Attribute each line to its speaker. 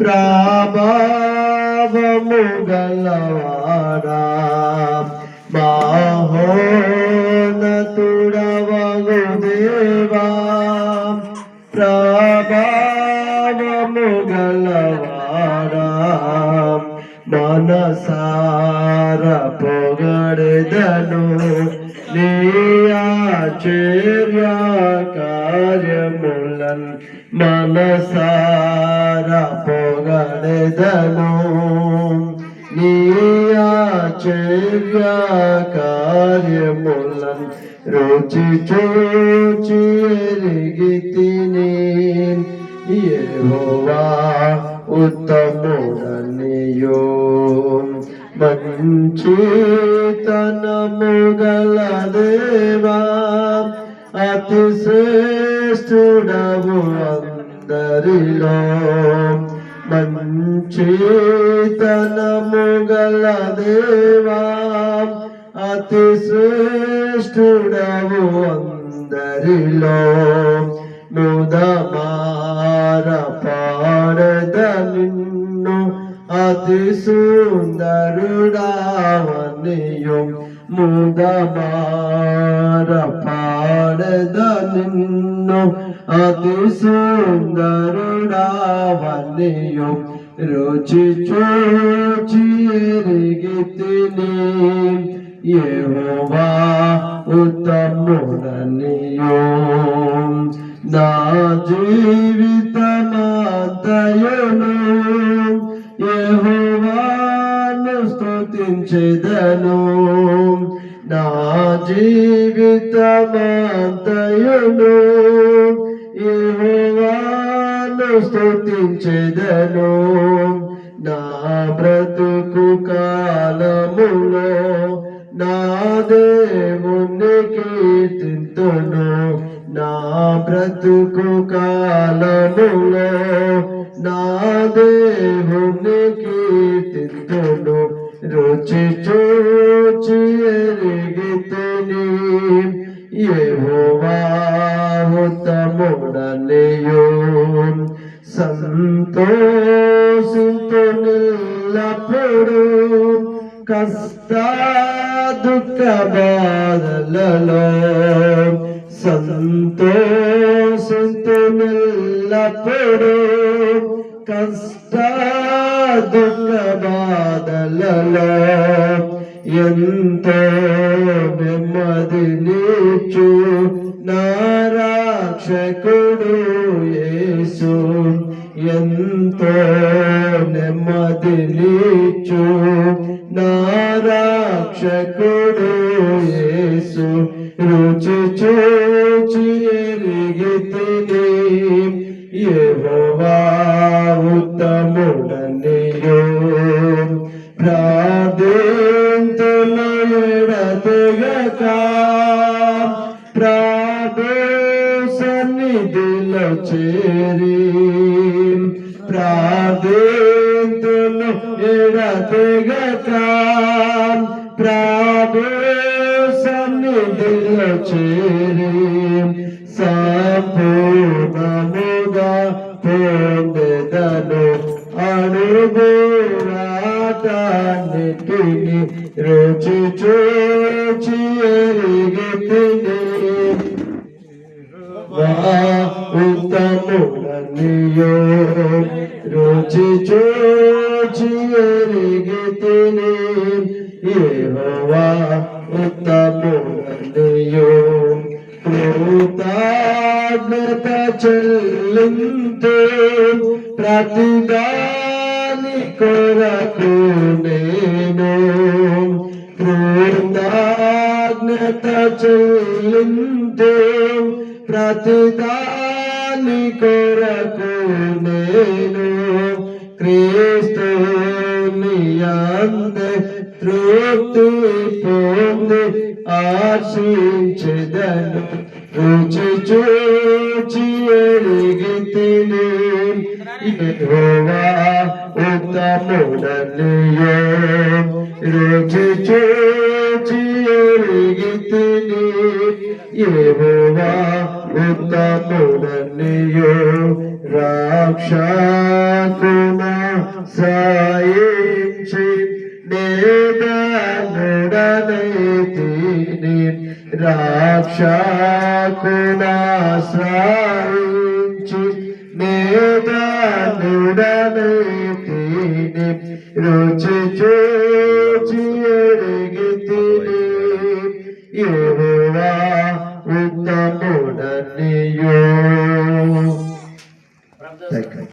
Speaker 1: ప్రాభావము గలవాడా మహోనతుడవగు దేవా ప్రాభావము గలవాడా మనసార పొగడదను నీ కార్యములన్ మనసార పొ పొగడెదను నీ ఆశ్చర్య కార్యములన్ రుచి చూచి ఎరిగితిని యెహోవా ఉత్తముడనియో. మంచి తనము గల దేవా అతి శ్రేష్ఠుడవు అందరిలో. మంచి గల దేవా అతి శ్రేష్ఠుడవు అందరిలో. ముదమార పాడద నిన్ను అతి సుందరుడావనియు ముదమార పాడద నిన్ను అతి సుందరుడావనియు రుచి చూచి ఎరిగి తిని యెహోవా ఉత్తముడనియో. నా జీవితమాంతయును. యెహోవాను స్తుతించెదను. నా జీవితమాంతయును. యెహోవాను స్తుతించెదను. నా బ్రతుకు కాలములో నా దేవుని కీర్తింతును. నా బ్రతుకు కాలములో నా దేవుని కీర్తింతును. రుచి చూచి ఎరిగి తిని ఉత్తముడనియు సంతోషింతు నిల్లప్పుడు కష్ట దుఃఖ బాధలలో సంతోషింతు నిల్లప్పుడు కష్ట దుఃఖ బాధలలో ఎంతో నెమ్మది రక్షకుడు యేసు ఎంతో నెమ్మది నా నారాక్షకుడు యేసు రుచి చూచి ఎరిగి ఏవో యెహోవా ఉత్తముడనియో. ప్రా సన్నిధిలో చేరి ప్రార్థింతును ఎడతెగక ప్రాభు సన్నిధిలో చేరి సంపూర్ణముగా పొందెదను అడుగురాటాన్నిటిని రుచి చూచి ఉత్తముడనియో రుచి చూచి ఎరిగి తిని యెహోవా ఉత్తముడనియో కృతజ్ఞత చెల్లింతు ప్రతిదాని നേനു ക്രിസ്തു നിയാന്ത് തൃപ്തി പോന്ന് ആശിച്ചതനു രുചി ചൂച്ചിയരികിത്തിനു യഹോവ ഉത്തമുടനെയോ രുചി ചൂ ఉత్తముడనియో రాక్షకున సాయించి నేదనుడనైతిని రాక్షకునాశ్రయించి నేదనుడనైతిని రుచి చూచి ఎరిగితిని ఏవో